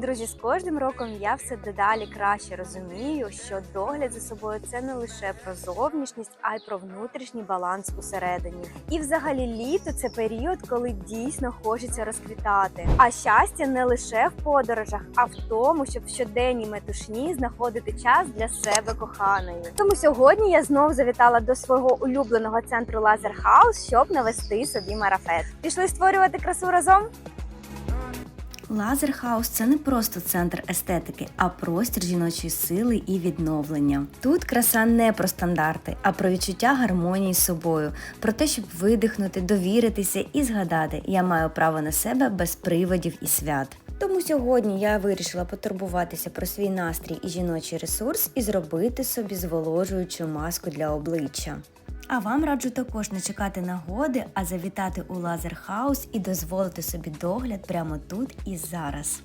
Друзі, з кожним роком я все дедалі краще розумію, що догляд за собою це не лише про зовнішність, а й про внутрішній баланс усередині. І взагалі літо це період, коли дійсно хочеться розквітати. А щастя не лише в подорожах, а в тому, щоб в щоденній метушні знаходити час для себе коханої. Тому сьогодні я знов завітала до свого улюбленого центру Лазер Хаус, щоб навести собі марафет. Пішли створювати красу разом. Лазерхаус це не просто центр естетики, а простір жіночої сили і відновлення. Тут краса не про стандарти, а про відчуття гармонії з собою, про те, щоб видихнути, довіритися і згадати, я маю право на себе без приводів і свят. Тому сьогодні я вирішила потурбуватися про свій настрій і жіночий ресурс і зробити собі зволожуючу маску для обличчя. А вам раджу також не чекати нагоди, а завітати у Лазерхаус і дозволити собі догляд прямо тут і зараз.